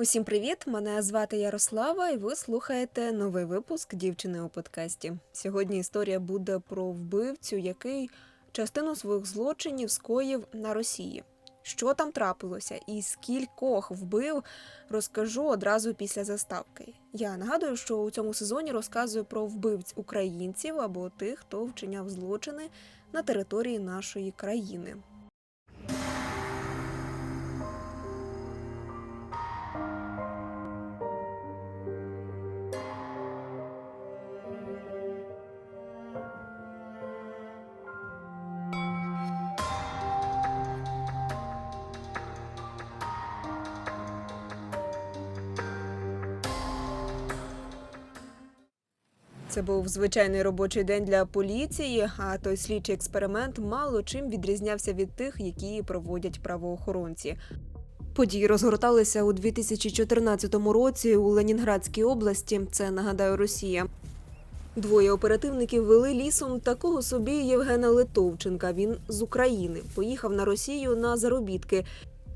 Усім привіт! Мене звати Ярослава, і ви слухаєте новий випуск дівчини у подкасті. Сьогодні історія буде про вбивцю, який частину своїх злочинів скоїв на Росії. Що там трапилося і скількох вбив, розкажу одразу після заставки. Я нагадую, що у цьому сезоні розказую про вбивць українців або тих, хто вчиняв злочини на території нашої країни. Це був звичайний робочий день для поліції, а той слідчий експеримент мало чим відрізнявся від тих, які проводять правоохоронці. Події розгорталися у 2014 році у Ленінградській області. Це нагадаю Росія. Двоє оперативників вели лісом такого собі Євгена Литовченка. Він з України поїхав на Росію на заробітки.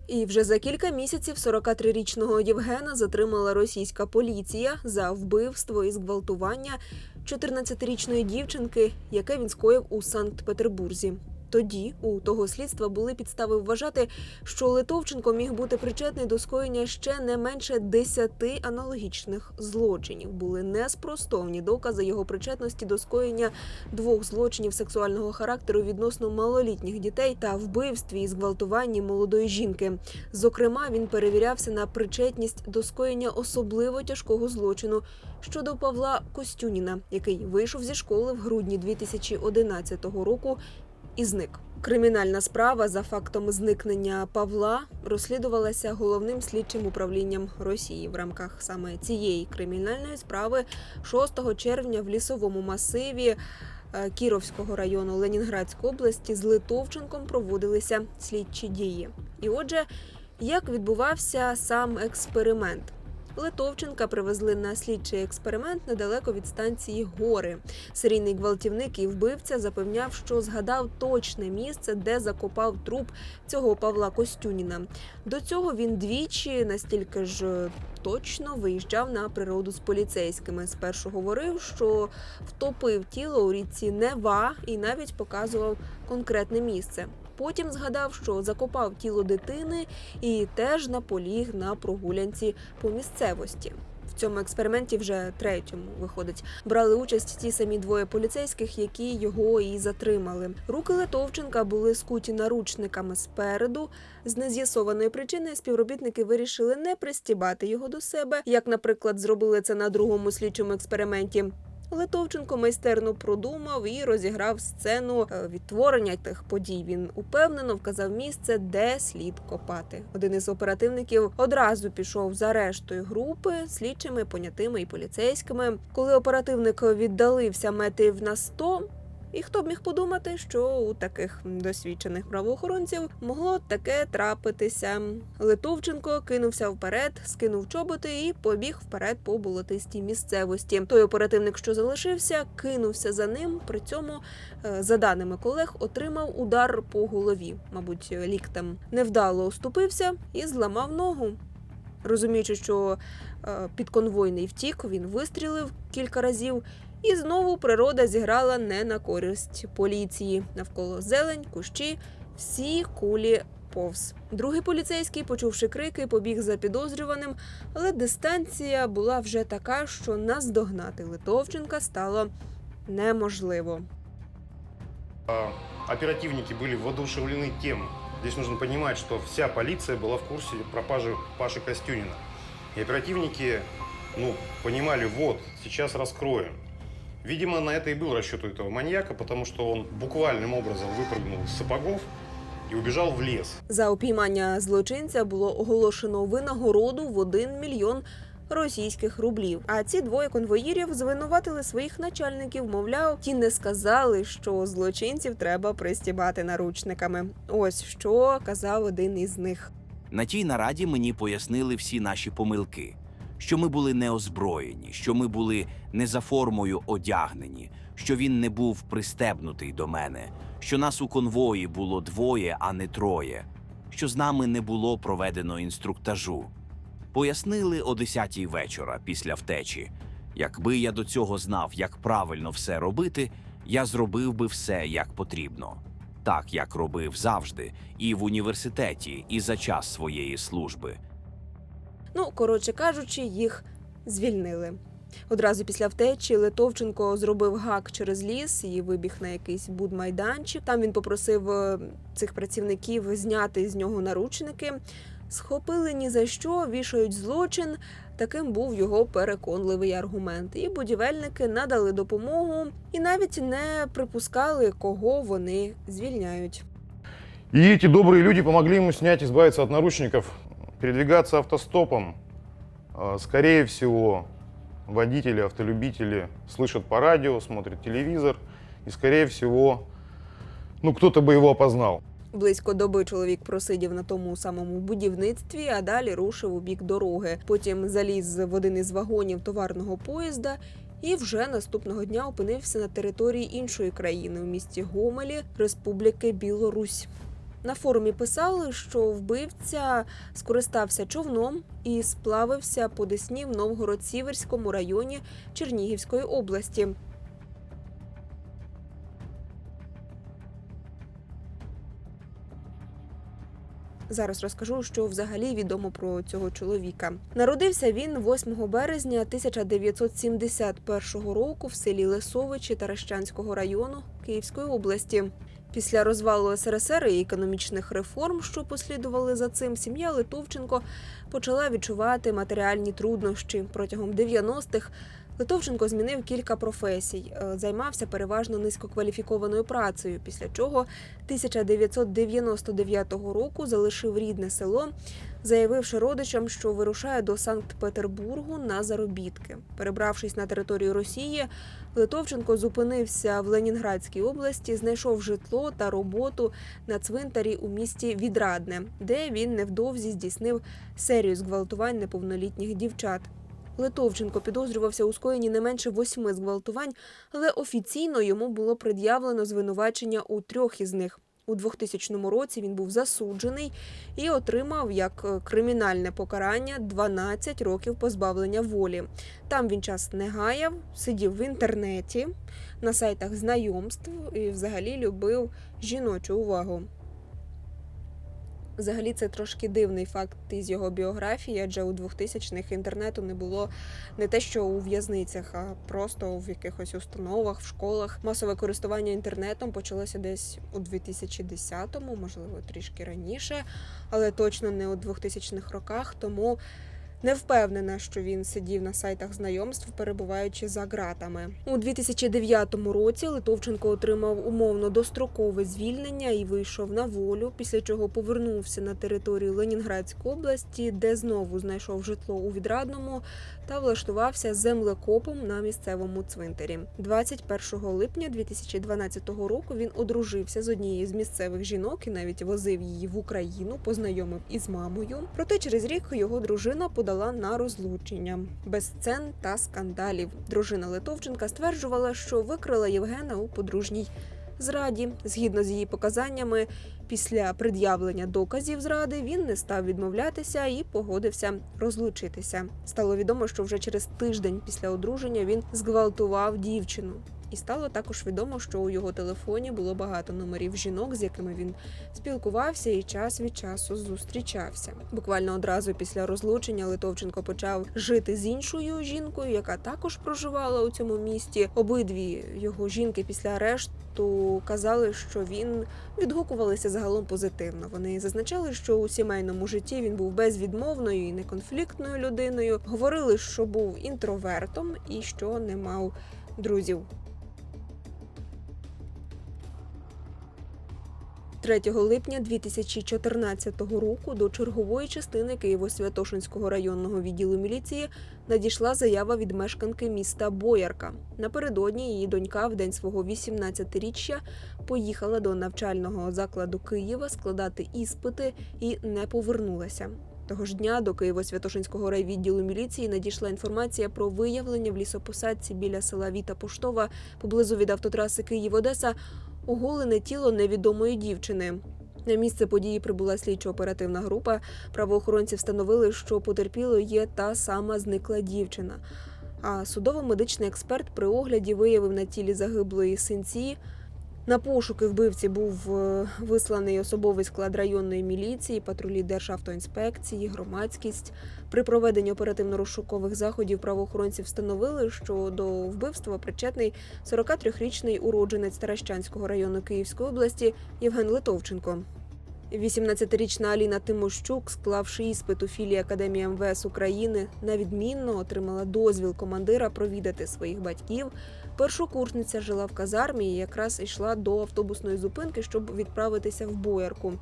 І вже за кілька місяців 43-річного Євгена затримала російська поліція за вбивство і зґвалтування 14-річної дівчинки, яке він скоїв у Санкт-Петербурзі. Тоді у того слідства були підстави вважати, що Литовченко міг бути причетний до скоєння ще не менше десяти аналогічних злочинів. Були неспростовні докази його причетності до скоєння двох злочинів сексуального характеру відносно малолітніх дітей та вбивстві і зґвалтуванні молодої жінки. Зокрема, він перевірявся на причетність до скоєння особливо тяжкого злочину щодо Павла Костюніна, який вийшов зі школи в грудні 2011 року і зник. Кримінальна справа за фактом зникнення Павла розслідувалася головним слідчим управлінням Росії в рамках саме цієї кримінальної справи 6 червня в лісовому масиві е, Кіровського району Ленінградської області з Литовченком проводилися слідчі дії. І отже, як відбувався сам експеримент? Литовченка привезли на слідчий експеримент недалеко від станції Гори. Серійний гвалтівник і вбивця запевняв, що згадав точне місце, де закопав труп цього Павла Костюніна. До цього він двічі настільки ж точно виїжджав на природу з поліцейськими. Спершу говорив, що втопив тіло у річці Нева і навіть показував конкретне місце. Потім згадав, що закопав тіло дитини і теж наполіг на прогулянці по місцевості. В цьому експерименті вже третьому виходить. Брали участь ті самі двоє поліцейських, які його і затримали. Руки Литовченка були скуті наручниками спереду. З нез'ясованої причини співробітники вирішили не пристібати його до себе, як, наприклад, зробили це на другому слідчому експерименті. Литовченко майстерно продумав і розіграв сцену е, відтворення тих подій. Він упевнено вказав місце, де слід копати. Один із оперативників одразу пішов за рештою групи, слідчими, понятими і поліцейськими. Коли оперативник віддалився метрів на 100, і хто б міг подумати, що у таких досвідчених правоохоронців могло таке трапитися. Литовченко кинувся вперед, скинув чоботи і побіг вперед по болотистій місцевості. Той оперативник, що залишився, кинувся за ним. При цьому, е, за даними колег, отримав удар по голові, мабуть, ліктем. Невдало оступився і зламав ногу. Розуміючи, що е, підконвойний втік, він вистрілив кілька разів. І знову природа зіграла не на користь поліції. Навколо зелень, кущі, всі кулі повз. Другий поліцейський, почувши крики, побіг за підозрюваним, але дистанція була вже така, що наздогнати Литовченка стало неможливо. А, Оперативники были воодушевлены тем, здесь нужно понимать, что вся полиция была в курсе пропажи Паши Костюнина. И оперативники, ну, понимали, вот, сейчас раскроем. Видимо, на это и был расчет у этого маньяка, потому что он буквальным образом выпрыгнул с сапогов и убежал в лес. За упіймання злочинця було оголошено винагороду в 1 мільйон російських рублів. А ці двоє конвоїрів звинуватили своїх начальників. Мовляв, ті не сказали, що злочинців треба пристібати наручниками. Ось що казав один із них. На тій нараді мені пояснили всі наші помилки, що ми були неозброєні, що ми були не за формою одягнені, що він не був пристебнутий до мене, що нас у конвої було двоє, а не троє, що з нами не було проведено інструктажу. пояснили о 10-й вечора після втечі. Якби я до цього знав, як правильно все робити, я зробив би все як потрібно. Так, як робив завжди, і в університеті, і за час своєї служби. Ну, коротше кажучи, їх звільнили. Одразу після втечі Литовченко зробив гак через ліс і вибіг на якийсь будмайданчик. Там він попросив е, цих працівників зняти з нього наручники. Схопили ні за що, вішають злочин. Таким був його переконливий аргумент. І будівельники надали допомогу і навіть не припускали, кого вони звільняють. И эти добрые люди помогли ему снять, избавиться от наручников, передвигаться автостопом. Скорее всего, водители, автолюбители слышат по радио, смотрят телевизор, и, скорее всего, ну, кто-то бы его опознал. Близько доби чоловік просидів на тому самому будівництві, а далі рушив у бік дороги. Потім заліз в один із вагонів товарного поїзда і вже наступного дня опинився на території іншої країни у місті Гомелі Республіки Білорусь. На форумі писали, що вбивця скористався човном і сплавився по Десні в Новгород-Сіверському районі Чернігівської області. Зараз розкажу, що взагалі відомо про цього чоловіка. Народився він 8 березня 1971 року в селі Лисовичі Таращанського району Київської області. Після розвалу СРСР і економічних реформ, що послідували за цим, сім'я Литовченко почала відчувати матеріальні труднощі протягом 90-х. Литовченко змінив кілька професій, е, займався переважно низькокваліфікованою працею, після чого 1999 року залишив рідне село, заявивши родичам, що вирушає до Санкт-Петербургу на заробітки. Перебравшись на територію Росії, Литовченко зупинився в Ленінградській області, знайшов житло та роботу на цвинтарі у місті Відрадне, де він невдовзі здійснив серію зґвалтувань неповнолітніх дівчат. Литовченко підозрювався у скоєнні не менше восьми зґвалтувань, але офіційно йому було пред'явлено звинувачення у трьох із них. У 2000 році він був засуджений і отримав як е, кримінальне покарання 12 років позбавлення волі. Там він час не гаяв, сидів в інтернеті, на сайтах знайомств і взагалі любив жіночу увагу. Взагалі, це трошки дивний факт із його біографії, адже у 2000-х інтернету не було не те, що у в'язницях, а просто в якихось установах, в школах. Масове користування інтернетом почалося десь у 2010-му, можливо, трішки раніше, але точно не у 2000-х роках. Тому не впевнена, що він сидів на сайтах знайомств, перебуваючи за ґратами. У 2009 році Литовченко отримав умовно дострокове звільнення і вийшов на волю, після чого повернувся на територію Ленінградської області, де знову знайшов житло у відрадному та влаштувався землекопом на місцевому цвинтарі. 21 липня 2012 року він одружився з однією з місцевих жінок і навіть возив її в Україну, познайомив із мамою. Проте через рік його дружина подала на розлучення без сцен та скандалів. Дружина Литовченка стверджувала, що викрила Євгена у подружній зраді. Згідно з її показаннями, після пред'явлення доказів зради він не став відмовлятися і погодився розлучитися. Стало відомо, що вже через тиждень після одруження він зґвалтував дівчину. І стало також відомо, що у його телефоні було багато номерів жінок, з якими він спілкувався і час від часу зустрічався. Буквально одразу після розлучення Литовченко почав жити з іншою жінкою, яка також проживала у цьому місті. Обидві його жінки після арешту казали, що він відгукувалися загалом позитивно. Вони зазначали, що у сімейному житті він був безвідмовною і неконфліктною людиною. Говорили, що був інтровертом і що не мав друзів. 3 липня 2014 року до чергової частини Києво-Святошинського районного відділу міліції надійшла заява від мешканки міста Боярка. Напередодні її донька в день свого 18-річчя поїхала до навчального закладу Києва складати іспити і не повернулася. Того ж дня до Києво-Святошинського райвідділу міліції надійшла інформація про виявлення в лісопосадці біля села Віта Поштова поблизу від автотраси Київ-Одеса оголене тіло невідомої дівчини. На місце події прибула слідчо-оперативна група. Правоохоронці встановили, що потерпілою є та сама зникла дівчина. А судово-медичний експерт при огляді виявив на тілі загиблої синці. На пошуки вбивці був е, висланий особовий склад районної міліції, патрулі Державтоінспекції, громадськість. При проведенні оперативно-розшукових заходів правоохоронці встановили, що до вбивства причетний 43-річний уродженець Таращанського району Київської області Євген Литовченко. 18-річна Аліна Тимощук, склавши іспит у філії Академії МВС України, на відмінно отримала дозвіл командира провідати своїх батьків. Першокурсниця жила в казармі і якраз йшла до автобусної зупинки, щоб відправитися в боярку.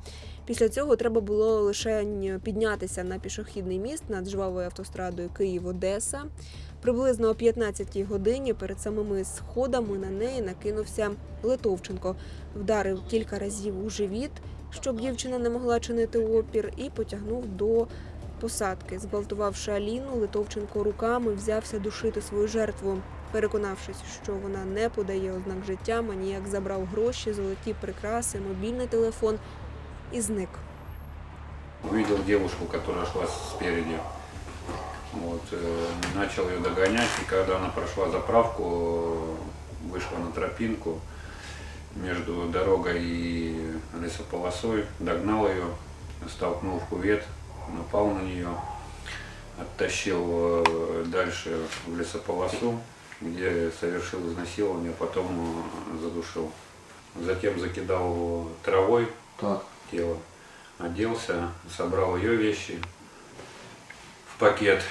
Після цього треба було лише піднятися на пішохідний міст над жвавою автострадою Київ-Одеса. Приблизно о 15-й годині перед самими сходами на неї накинувся Литовченко, вдарив кілька разів у живіт, щоб дівчина не могла чинити опір, і потягнув до посадки. Зґвалтувавши Аліну, Литовченко руками взявся душити свою жертву. Переконавшись, що вона не подає ознак життя, маніяк забрав гроші, золоті прикраси, мобільний телефон і зник. Увидел девушку, которая шла спереди. Вот, э, начал ее догонять, и когда она прошла заправку, э, вышла на тропинку между дорогой и лесополосой, догнал ее, столкнул в кувет, напал на нее, оттащил э, дальше в лесополосу, где совершил изнасилование, потом э, задушил. Затем закидал его травой, Так. тело, оделся, собрал ее вещи в пакет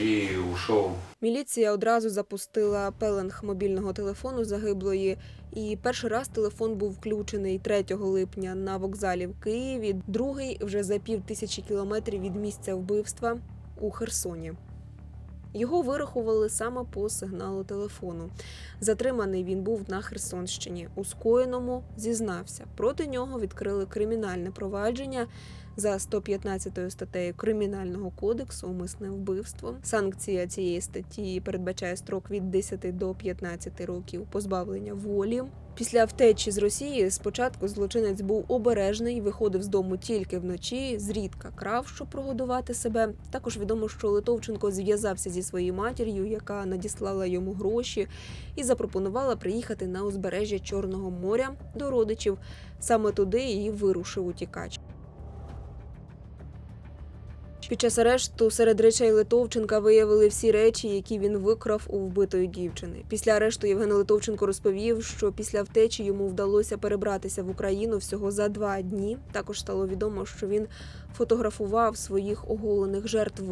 и ушел. Міліція одразу запустила пеленг мобільного телефону загиблої, і перший раз телефон був включений 3 липня на вокзалі в Києві, другий вже за пів тисячі кілометрів від місця вбивства у Херсоні. Його вирахували саме по сигналу телефону. Затриманий він був на Херсонщині. У скоєному зізнався. Проти нього відкрили кримінальне провадження за 115 статтею Кримінального кодексу умисне вбивство. Санкція цієї статті передбачає строк від 10 до 15 років позбавлення волі. Після втечі з Росії спочатку злочинець був обережний, виходив з дому тільки вночі, зрідка крав, щоб прогодувати себе. Також відомо, що Литовченко зв'язався зі своєю матір'ю, яка надіслала йому гроші, і запропонувала приїхати на узбережжя Чорного моря до родичів. Саме туди і вирушив утікач. Під час арешту серед речей Литовченка виявили всі речі, які він викрав у вбитої дівчини. Після арешту Євген Литовченко розповів, що після втечі йому вдалося перебратися в Україну всього за два дні. Також стало відомо, що він фотографував своїх оголених жертв.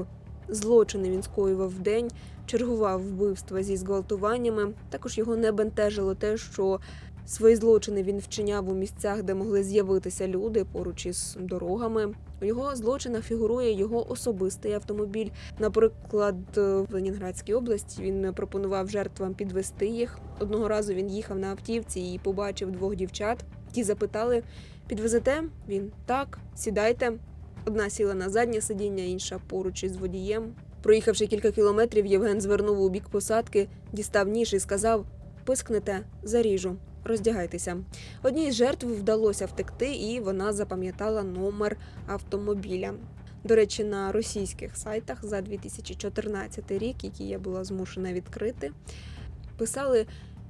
Злочини він скоював вдень, чергував вбивства зі зґвалтуваннями. Також його не бентежило те, що свої злочини він вчиняв у місцях, де могли з'явитися люди поруч із дорогами. У його злочинах фігурує його особистий автомобіль. Наприклад, в Ленінградській області він пропонував жертвам підвести їх. Одного разу він їхав на автівці і побачив двох дівчат. Ті запитали: підвезете? Він так, сідайте. Одна сіла на заднє сидіння, інша поруч із водієм. Проїхавши кілька кілометрів, Євген звернув у бік посадки, дістав ніж і сказав: пискнете, заріжу. Роздягайтеся. Одній з жертв вдалося втекти, і вона запам'ятала номер автомобіля. До речі, на російських сайтах за 2014 рік, який я була змушена відкрити, писали,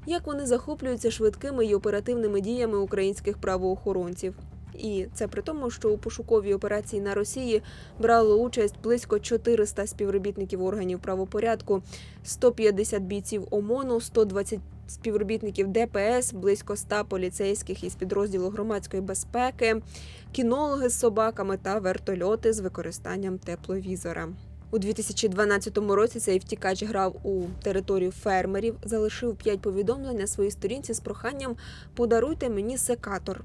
як вони захоплюються швидкими і оперативними діями українських правоохоронців. І це при тому, що у пошуковій операції на Росії брало участь близько 400 співробітників органів правопорядку, 150 бійців ОМОНу, 120 співробітників ДПС, близько 100 поліцейських із підрозділу громадської безпеки, кінологи з собаками та вертольоти з використанням тепловізора. У 2012 році цей втікач грав у територію фермерів, залишив п'ять повідомлень на своїй сторінці з проханням Подаруйте мені секатор.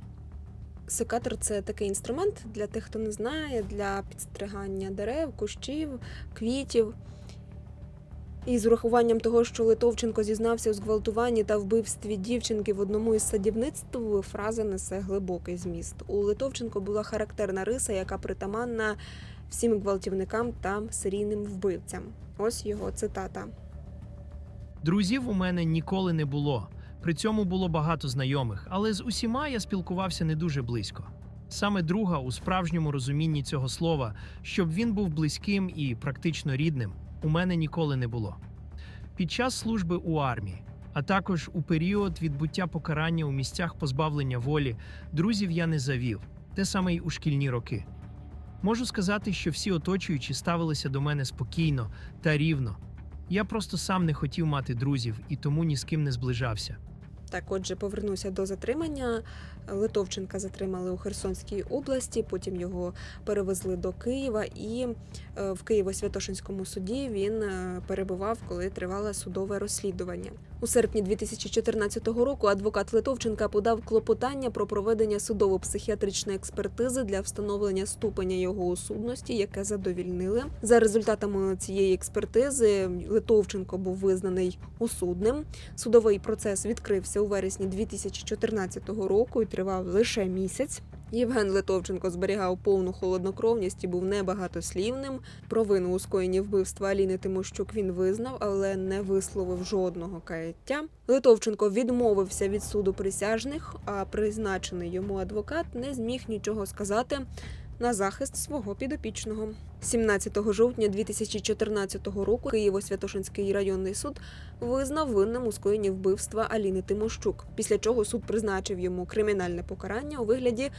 Секатор це такий інструмент для тих, хто не знає, для підстригання дерев, кущів, квітів. І з урахуванням того, що Литовченко зізнався у зґвалтуванні та вбивстві дівчинки в одному із садівництв, фраза несе глибокий зміст. У Литовченко була характерна риса, яка притаманна всім гвалтівникам та серійним вбивцям. Ось його цитата. Друзів у мене ніколи не було. При цьому було багато знайомих, але з усіма я спілкувався не дуже близько. Саме друга у справжньому розумінні цього слова, щоб він був близьким і практично рідним, у мене ніколи не було. Під час служби у армії, а також у період відбуття покарання у місцях позбавлення волі, друзів я не завів, те саме й у шкільні роки. Можу сказати, що всі оточуючі ставилися до мене спокійно та рівно. Я просто сам не хотів мати друзів і тому ні з ким не зближався. Так, отже, повернуся до затримання. Литовченка затримали у Херсонській області, потім його перевезли до Києва, і е, в Києво-Святошинському суді він е, перебував, коли тривало судове розслідування. У серпні 2014 року адвокат Литовченка подав клопотання про проведення судово-психіатричної експертизи для встановлення ступеня його осудності, яке задовільнили. За результатами цієї експертизи Литовченко був визнаний осудним. Судовий процес відкрився у вересні 2014 року і тривав лише місяць. Євген Литовченко зберігав повну холоднокровність і був небагатослівним. Провину у скоєнні вбивства Аліни Тимощук він визнав, але не висловив жодного каяття. Литовченко відмовився від суду присяжних, а призначений йому адвокат не зміг нічого сказати на захист свого підопічного. 17 жовтня 2014 року Києво-Святошинський районний суд визнав винним у скоєнні вбивства Аліни Тимощук, після чого суд призначив йому кримінальне покарання у вигляді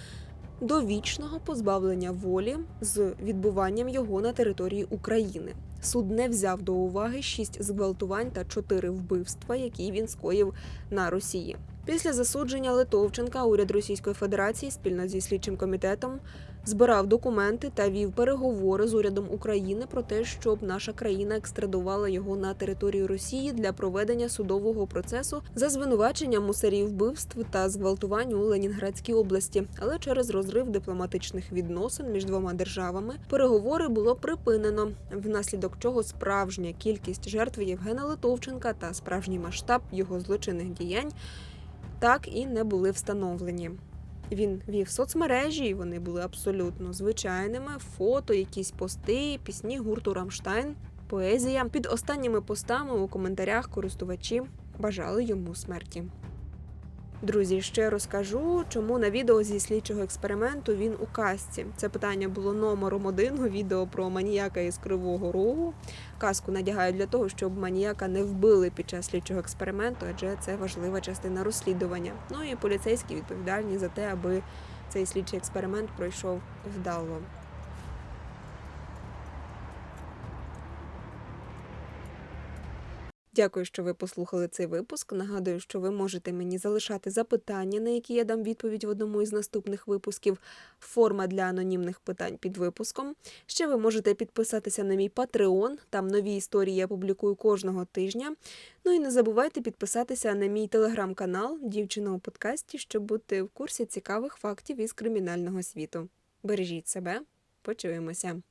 довічного позбавлення волі з відбуванням його на території України. Суд не взяв до уваги шість зґвалтувань та чотири вбивства, які він скоїв на Росії. Після засудження Литовченка уряд Російської Федерації спільно зі слідчим комітетом збирав документи та вів переговори з урядом України про те, щоб наша країна екстрадувала його на територію Росії для проведення судового процесу за звинуваченням у серії вбивств та зґвалтувань у Ленінградській області. Але через розрив дипломатичних відносин між двома державами переговори було припинено, внаслідок чого справжня кількість жертв Євгена Литовченка та справжній масштаб його злочинних діянь так і не були встановлені. Він вів соцмережі, і вони були абсолютно звичайними: фото, якісь пости, пісні гурту Рамштайн, поезія. Під останніми постами у коментарях користувачі бажали йому смерті. Друзі, ще розкажу, чому на відео зі слідчого експерименту він у касці. Це питання було номером один у відео про маніяка із Кривого Рогу. Каску надягають для того, щоб маніяка не вбили під час слідчого експерименту, адже це важлива частина розслідування. Ну і поліцейські відповідальні за те, аби цей слідчий експеримент пройшов вдало. Дякую, що ви послухали цей випуск. Нагадую, що ви можете мені залишати запитання, на які я дам відповідь в одному із наступних випусків. Форма для анонімних питань під випуском. Ще ви можете підписатися на мій Patreon, Там нові історії я публікую кожного тижня. Ну і не забувайте підписатися на мій телеграм-канал Дівчина у подкасті, щоб бути в курсі цікавих фактів із кримінального світу. Бережіть себе, почуємося.